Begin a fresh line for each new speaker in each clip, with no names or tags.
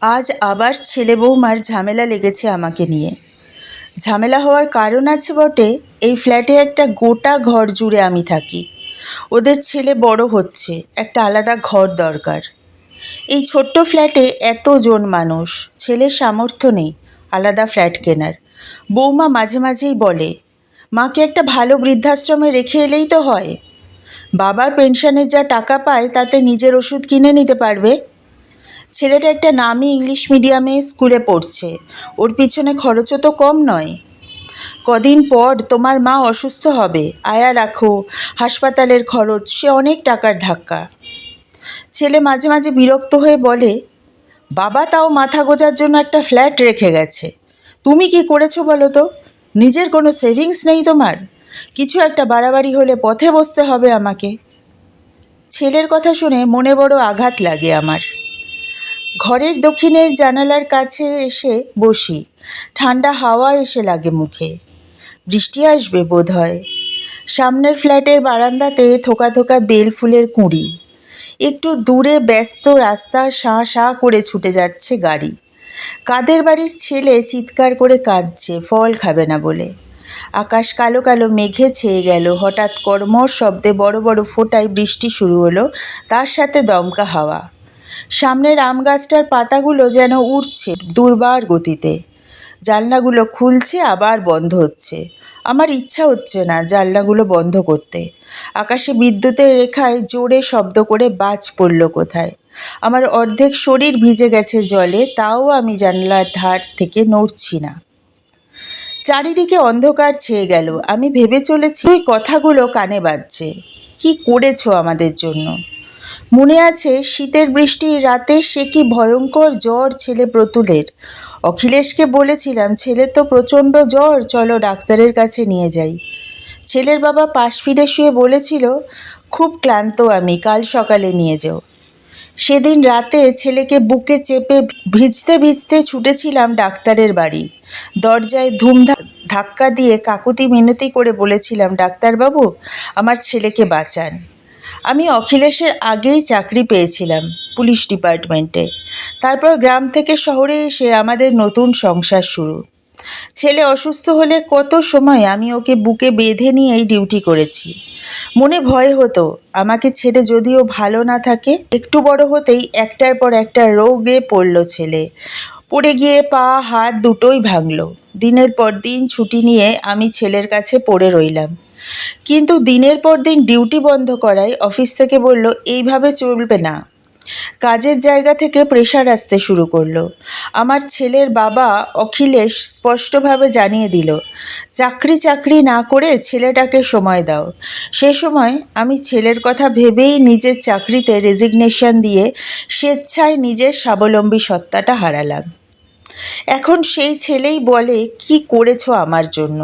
আজ আবার ছেলে বৌমার ঝামেলা লেগেছে আমাকে নিয়ে। ঝামেলা হওয়ার কারণ আছে বটে, এই ফ্ল্যাটে একটা গোটা ঘর জুড়ে আমি থাকি। ওদের ছেলে বড় হচ্ছে, একটা আলাদা ঘর দরকার। এই ছোট্ট ফ্ল্যাটে এতজন মানুষ, ছেলের সামর্থ্য নেই, আলাদা ফ্ল্যাট কেনার। বৌমা মাঝে মাঝেই বলে, মাকে একটা ভালো বৃদ্ধাশ্রমে রেখে এলেই তো হয়। বাবার পেনশনের যা টাকা পায়, তাতে নিজের ওষুধ কিনে নিতে পারবে? ছেলেটা একটা নামি ইংলিশ মিডিয়ামে স্কুলে পড়ছে। ওর পিছনে খরচও তো কম নয়। কদিন পর তোমার মা অসুস্থ হবে। আয়া রাখো, হাসপাতালের খরচ, সে অনেক টাকার ধাক্কা। ছেলে মাঝে মাঝে বিরক্ত হয়ে বলে, বাবা তাও মাথা গোজার জন্য একটা ফ্ল্যাট রেখে গেছে। তুমি কি করেছ বলো তো? নিজের কোনো সেভিংস নেই তোমার? কিছু একটা বাড়াবাড়ি হলে পথে বসতে হবে আমাকে। ছেলের কথা শুনে মনে বড় আঘাত লাগে আমার। ঘরের দক্ষিণের জানালার কাছে এসে বসি। ঠান্ডা হাওয়া এসে লাগে মুখে। বৃষ্টি আসবে বোধ হয় সামনের ফ্ল্যাটের বারান্দাতে থোকা থোকা বেল ফুলের কুঁড়ি। একটু দূরে ব্যস্ত রাস্তা শাঁ শাঁ করে ছুটে যাচ্ছে গাড়ি। কাদের বাড়ির ছেলে চিৎকার করে কাঁদছে, ফল খাবে না বলে। আকাশ কালো কালো মেঘে ছেয়ে গেল। হঠাৎ কর্মর শব্দে বড় বড় ফোঁটায় বৃষ্টি শুরু হলো। তার সাথে দমকা হাওয়া। সামনের আম গাছটার পাতাগুলো যেন উড়ছে দুর্বার গতিতে। জানলাগুলো খুলছে, আবার বন্ধ হচ্ছে। আমার ইচ্ছা হচ্ছে না জানলাগুলো বন্ধ করতে। আকাশে বিদ্যুতের রেখায় জোরে শব্দ করে বাজ পড়ল কোথায়? আমার অর্ধেক শরীর ভিজে গেছে জলে, তাও আমি জানলার ধার থেকে নড়ছি না। চারিদিকে অন্ধকার ছেয়ে গেল। আমি ভেবে চলেছি ওই কথাগুলো কানে বাজছে। কি করেছ আমাদের জন্য? মনে আছে, শীতের বৃষ্টির রাতে সে কি ভয়ঙ্কর জ্বর ছেলে প্রতুলের? অখিলেশকে বলেছিলাম, ছেলে তো প্রচণ্ড জ্বর, চলো ডাক্তারের কাছে নিয়ে যাই। ছেলের বাবা পাশ ফিরে শুয়ে বলেছিল, খুব ক্লান্ত আমি, কাল সকালে নিয়ে যেও। সেদিন রাতে ছেলেকে বুকে চেপে ভিজতে ভিজতে ছুটেছিলাম ডাক্তারের বাড়ি। দরজায় ধুম ধাক্কা দিয়ে কাকুতি মিনতি করে বলেছিলাম, ডাক্তারবাবু, আমার ছেলেকে বাঁচান। আমি অখিলেশের আগেই চাকরি পেয়েছিলাম পুলিশ ডিপার্টমেন্টে। তারপর গ্রাম থেকে শহরে এসে আমাদের নতুন সংসার শুরু। ছেলে অসুস্থ হলে কত সময় আমি ওকে বুকে বেঁধে নিয়েই ডিউটি করেছি। মনে ভয় হতো, আমাকে ছেড়ে যদিও ভালো না থাকে, একটু বড় হতেই একটার পর একটা রোগে পড়ল ছেলে। পড়ে গিয়ে পা, হাত দুটোই ভাঙল। দিনের পর দিন ছুটি নিয়ে আমি ছেলের কাছে পড়ে রইলাম। কিন্তু দিনের পর দিন ডিউটি বন্ধ করায় অফিস থেকে বলল, এইভাবে চলবে না। কাজের জায়গা থেকে প্রেশার আসতে শুরু করল। আমার ছেলের বাবা অখিলেশ স্পষ্টভাবে জানিয়ে দিল, চাকরি চাকরি না করে ছেলেটাকে সময় দাও। সে সময় আমি ছেলের কথা ভেবেই নিজের চাকরিতে রেজিগনেশন দিয়ে স্বেচ্ছায় নিজের স্বাবলম্বী সত্তাটা হারালাম। এখন সেই ছেলেই বলে, কি করেছ আমার জন্য?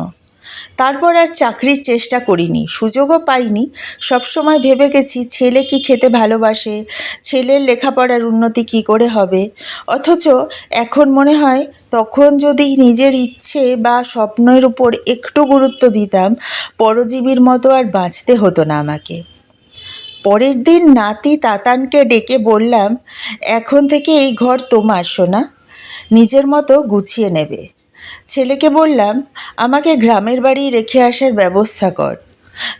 তারপর আর চাকরির চেষ্টা করিনি, সুযোগও পাইনি। সবসময় ভেবে গেছি, ছেলে কি খেতে ভালোবাসে, ছেলের লেখাপড়ার উন্নতি কি করে হবে? অথচ এখন মনে হয়, তখন যদি নিজের ইচ্ছে বা স্বপ্নের উপর একটু গুরুত্ব দিতাম, পরজীবীর মতো আর বাঁচতে হতো না আমাকে। পরের দিন নাতি তাতানকে ডেকে বললাম, এখন থেকে এই ঘর তোমার, সোনা। নিজের মতো গুছিয়ে নেবে। ছেলেকে বললাম, আমাকে গ্রামের বাড়ি রেখে আসার ব্যবস্থা কর।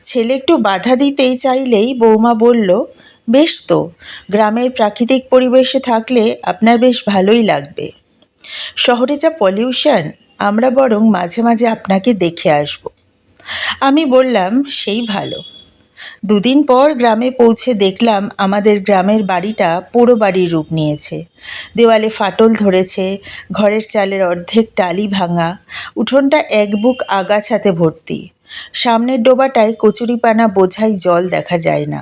ছেলে একটু বাধা দিতেই চাইলেই বৌমা বলল, বেশ তো, গ্রামের প্রাকৃতিক পরিবেশে থাকলে আপনার বেশ ভালোই লাগবে। শহরে যা পলিউশন, আমরা বরং মাঝে মাঝে আপনাকে দেখে আসব। আমি বললাম, সেই ভালো। দুদিন পর গ্রামে পৌঁছে দেখলাম আমাদের গ্রামের বাড়িটা পোড়ো বাড়ির রূপ নিয়েছে। দেওয়ালে ফাটল ধরেছে, ঘরের চালের অর্ধেক টালি ভাঙা, উঠোনটা এক বুক আগাছাতে ভর্তি। সামনের ডোবাটায় কচুরিপানা বোঝাই জল দেখা যায় না।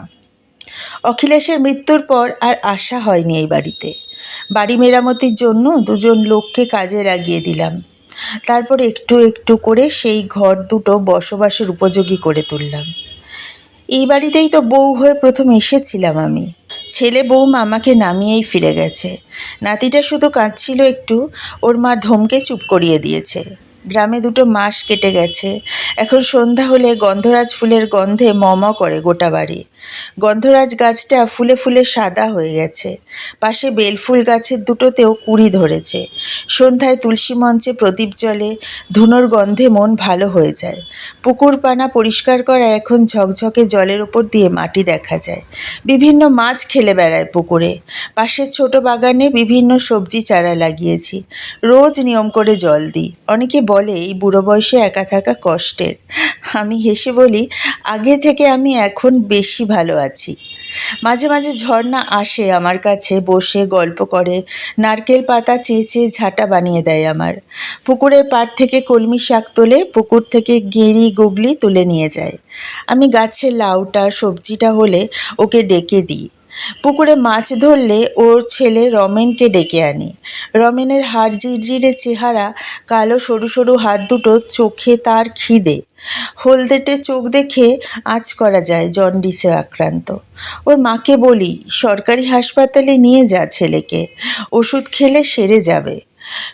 অখিলেশের মৃত্যুর পর আর আশা হয়নি এই বাড়িতে। বাড়ি মেরামতির জন্য দুজন লোককে কাজে লাগিয়ে দিলাম। তারপর একটু একটু করে সেই ঘর দুটো বসবাসের উপযোগী করে তুললাম। এই বাড়িতেই তো বউ হয়ে প্রথম এসেছিলাম আমি। ছেলে বউ মামাকে নামিয়েই ফিরে গেছে। নাতিটা শুধু কাঁদছিল একটু, ওর মা ধমকে চুপ করিয়ে দিয়েছে। গ্রামে দুটো মাস কেটে গেছে। এখন সন্ধ্যা হলে গন্ধরাজ ফুলের গন্ধে মম করে গোটা বাড়ি। গন্ধরাজ গাছটা ফুলে ফুলে সাদা হয়ে গেছে। পাশে বেলফুল গাছের দুটোতেও কুড়ি ধরেছে। সন্ধ্যায় তুলসী মঞ্চে প্রদীপ জলে ধুনোর গন্ধে মন ভালো হয়ে যায়। পুকুর পানা পরিষ্কার করা এখন ঝকঝকে জলের ওপর দিয়ে মাটি দেখা যায়। বিভিন্ন মাছ খেলে বেড়ায় পুকুরে। পাশের ছোট বাগানে বিভিন্ন সবজি চারা লাগিয়েছি। রোজ নিয়ম করে জল দিই। অনেকে বলে, এই বুড়ো বয়সে একা থাকা কষ্টের। আমি হেসে বলি, আগে থেকে আমি এখন বেশি ভালো আছি। মাঝে মাঝে ঝর্ণা আসে আমার কাছে, বসে গল্প করে, নারকেল পাতা চেঁচে ঝাঁটা বানিয়ে দেয় আমার। পুকুরের পাড় থেকে কলমি শাক তোলে, পুকুর থেকে গেঁড়ি গুগলি তুলে নিয়ে যায়। আমি গাছের লাউটা, সবজিটা হলে ওকে ডেকে দিই। পুকুরে মাছ ধরলে ওর ছেলে রমেনকে ডেকে আনি। রমেনের হাড় জিরজিরে চেহারা, কালো সরু সরু হাত দুটো চোখে তার খিদে। হলদেটে চোখ দেখে আজ করা যায় জন্ডিসে আক্রান্ত। ওর মাকে বলি, সরকারি হাসপাতালে নিয়ে যা ছেলেকে। ওষুধ খেলে সেরে যাবে।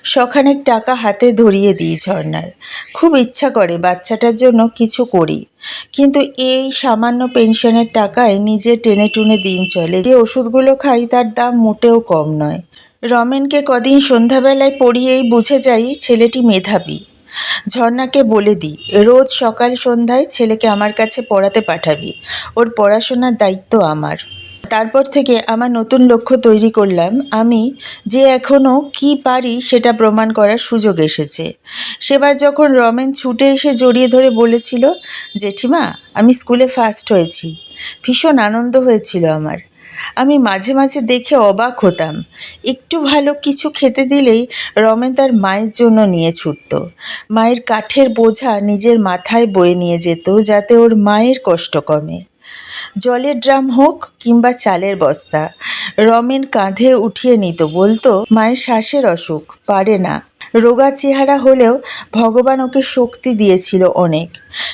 শখানেক টাকা হাতে ধরিয়ে দিই ঝর্নার খুব ইচ্ছা করে বাচ্চাটার জন্য কিছু করি। কিন্তু এই সামান্য পেনশনের টাকায় নিজে টেনে টুনে দিন চলে। যে ওষুধগুলো খাই তার দাম মোটেও কম নয়। রমেনকে কদিন সন্ধ্যাবেলায় পড়িয়েই বুঝে যাই ছেলেটি মেধাবী। ঝর্ণাকে বলে দিই, রোজ সকাল সন্ধ্যায় ছেলেকে আমার কাছে পড়াতে পাঠাবি। ওর পড়াশোনার দায়িত্ব আমার। তারপর থেকে আমার নতুন লক্ষ্য তৈরি করলাম। আমি যে এখনও কি পারি সেটা প্রমাণ করার সুযোগ এসেছে। সেবার যখন রমেন ছুটে এসে জড়িয়ে ধরে বলেছিল, জেঠিমা, আমি স্কুলে ফার্স্ট হয়েছি। ভীষণ আনন্দ হয়েছিল আমার। আমি মাঝে মাঝে দেখে অবাক হতাম। একটু ভালো কিছু খেতে দিলেই রমেন তার মায়ের জন্য নিয়ে ছুটত। মায়ের কাঠের বোঝা নিজের মাথায় বয়ে নিয়ে যেত, যাতে ওর মায়ের কষ্ট কমে। জলের ড্রাম হোক কিংবা চালের বস্তা, রমেন কাঁধে উঠিয়ে নিত বলতো, মায়ের শ্বাসের অসুখ, পারে না। রোগা চেহারা হলেও ভগবান ওকে শক্তি দিয়েছিল অনেক।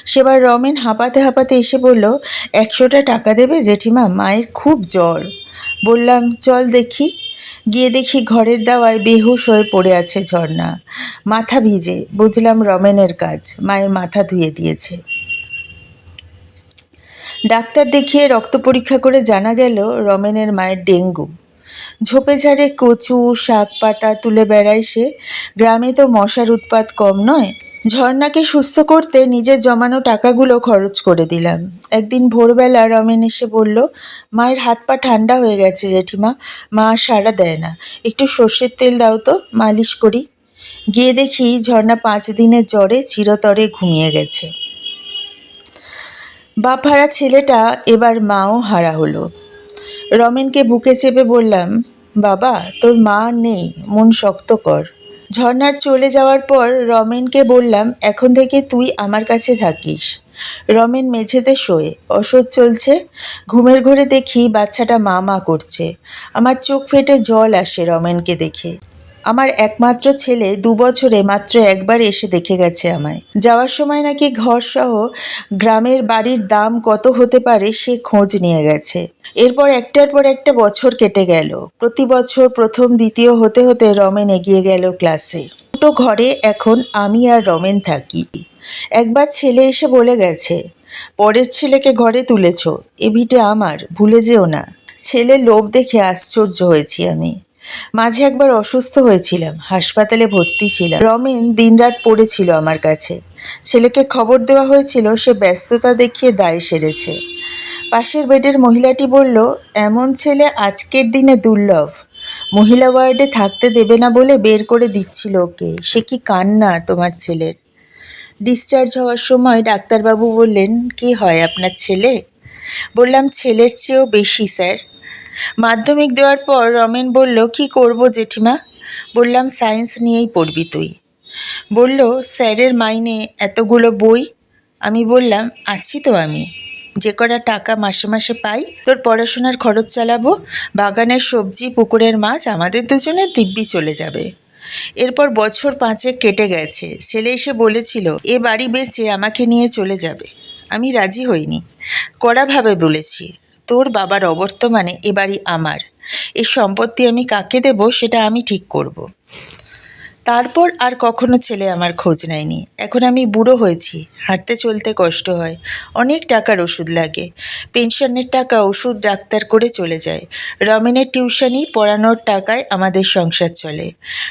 সেবার রমেন হাঁপাতে হাঁপাতে এসে বলল, একশোটা টাকা দেবে জেঠিমা, মায়ের খুব জ্বর। বললাম, চল দেখি। গিয়ে দেখি ঘরের দাওয়ায় বেহুশ হয়ে পড়ে আছে ঝর্ণা। মাথা ভিজে, বুঝলাম রমেনের কাজ, মায়ের মাথা ধুয়ে দিয়েছে। ডাক্তার দেখিয়ে রক্ত পরীক্ষা করে জানা গেল রমেনের মায়ের ডেঙ্গু। ঝোপে ঝাড়ে কচু, শাক পাতা তুলে বেড়ায় সে। গ্রামে তো মশার উৎপাত কম নয়। ঝর্ণাকে সুস্থ করতে নিজের জমানো টাকাগুলো খরচ করে দিলাম। একদিন ভোরবেলা রমেন এসে বলল, মায়ের হাত পা ঠান্ডা হয়ে গেছে জেঠিমা। মা সাড়া দেয় না। একটু সর্ষের তেল দাও তো, মালিশ করি। গিয়ে দেখি ঝর্ণা পাঁচ দিনের জ্বরে চিরতরে ঘুমিয়ে গেছে। বাপ হারা ছেলেটা এবার মাও হারা হলো। রমেনকে বুকে চেপে বললাম, বাবা, তোর মা নেই, মন শক্ত কর। ঝর্নার চলে যাওয়ার পর রমেনকে বললাম, এখন থেকে তুই আমার কাছে থাকিস। রমেন মেঝেতে শোয়ে অসহ্য চলছে। ঘুমের ঘরে দেখি বাচ্চাটা মা মা করছে। আমার চোখ ফেটে জল আসে রমেনকে দেখে। আমার একমাত্র ছেলে দু বছরে মাত্র একবার এসে দেখে গেছে আমায়। যাওয়ার সময় নাকি ঘর সহ গ্রামের বাড়ির দাম কত হতে পারে সে খোঁজ নিয়ে গেছে। এরপর একটার পর একটা বছর কেটে গেল। প্রতি বছর প্রথম, দ্বিতীয় হতে হতে রমেন এগিয়ে গেল ক্লাসে। দুটো ঘরে এখন আমি আর রমেন থাকি। একবার ছেলে এসে বলে গেছে, পরের ছেলেকে ঘরে তুলেছ, এ ভিটে আমার, ভুলে যেও না। ছেলে লোভ দেখে আশ্চর্য হয়েছি আমি। মাঝে একবার অসুস্থ হয়েছিলাম, হাসপাতালে ভর্তি ছিলাম। রমেন দিনরাত পড়েছিল আমার কাছে। ছেলেকে খবর দেওয়া হয়েছিল, সে ব্যস্ততা দেখিয়ে দায় সেরেছে। পাশের বেডের মহিলাটি বলল, এমন ছেলে আজকের দিনে দুর্লভ। মহিলা ওয়ার্ডে থাকতে দেবে না বলে বের করে দিচ্ছিল ওকে। সে কি কান্না তোমার ছেলের? ডিসচার্জ হওয়ার সময় ডাক্তারবাবু বললেন, কি হয় আপনার ছেলে বললাম, ছেলের চেয়েও বেশি, স্যার। মাধ্যমিক দেওয়ার পর রমেন বলল, কি করব জেঠিমা? বললাম, সায়েন্স নিয়েই পড়বি তুই। বলল, স্যারের মাইনে এতগুলো বই? আমি বললাম, আছি তো আমি। যে কটা টাকা মাসে মাসে পাই, তোর পড়াশোনার খরচ চালাবো, বাগানের সবজি, পুকুরের মাছ, আমাদের দুজনের দিব্যি চলে যাবে। এরপর বছর পাঁচেক কেটে গেছে। ছেলে এসে বলেছিল, এ বাড়ি বেচে আমাকে নিয়ে চলে যাবে। আমি রাজি হইনি। কড়াভাবে বলেছি। তোর বাবার অবর্তমানে এ বাড়ি আমার এ সম্পত্তি আমি কাকে দেব সেটা আমি ঠিক করব। তারপর আর কখনো ছেলে আমার খোঁজ নেয়নি। এখন আমি বুড়ো হয়েছি, হাঁটতে চলতে কষ্ট হয়, অনেক টাকার ওষুধ লাগে। পেনশনের টাকা ওষুধ ডাক্তার করে চলে যায়। রমেনের টিউশনি পড়ানোর টাকায় আমাদের সংসার চলে।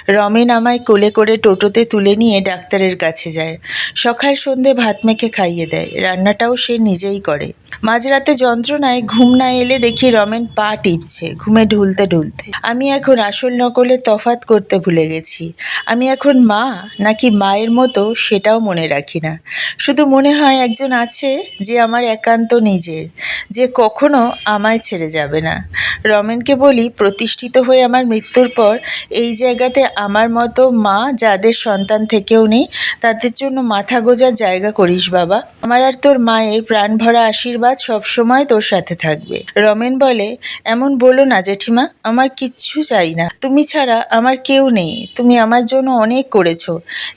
রমেন আমায় কোলে করে টোটোতে তুলে নিয়ে ডাক্তারের কাছে যায়। সকাল সন্ধে ভাত মেখে খাইয়ে দেয়, রান্নাটাও সে নিজেই করে। মাঝরাতে যন্ত্রণায় ঘুম না এলে দেখি রমেন পা টিপছে, ঘুমে ঢুলতে ঢুলতে। আমি এখন আসল নকলে তফাত করতে ভুলে গেছি। আমি এখন মা, নাকি মায়ের মতো সেটাও মনে রাখি না। শুধু মনে হয় একজন আছে যে আমার একান্ত নিজের, যে কখনো আমায় ছেড়ে যাবে না। রমেনকে বলি, প্রতিষ্ঠিত হয়ে আমার মৃত্যুর পর এই জায়গাতে আমার মতো মা যাদের সন্তান থেকেও নেই, তাদের জন্য মাথা গোজার জায়গা করিস বাবা। আমার আর তোর মায়ের প্রাণ ভরা আশীর্বাদ সবসময় তোর সাথে থাকবে। রমেন বলে, এমন বলো না জেঠিমা, আমার কিচ্ছু চাই না। তুমি ছাড়া আমার কেউ নেই। তুমি আমার জন্য অনেক করেছ।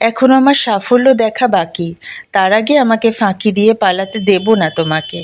এখনও আমার সাফল্য দেখা বাকি। তার আগে আমাকে ফাঁকি দিয়ে পালাতে দেব না তোমাকে।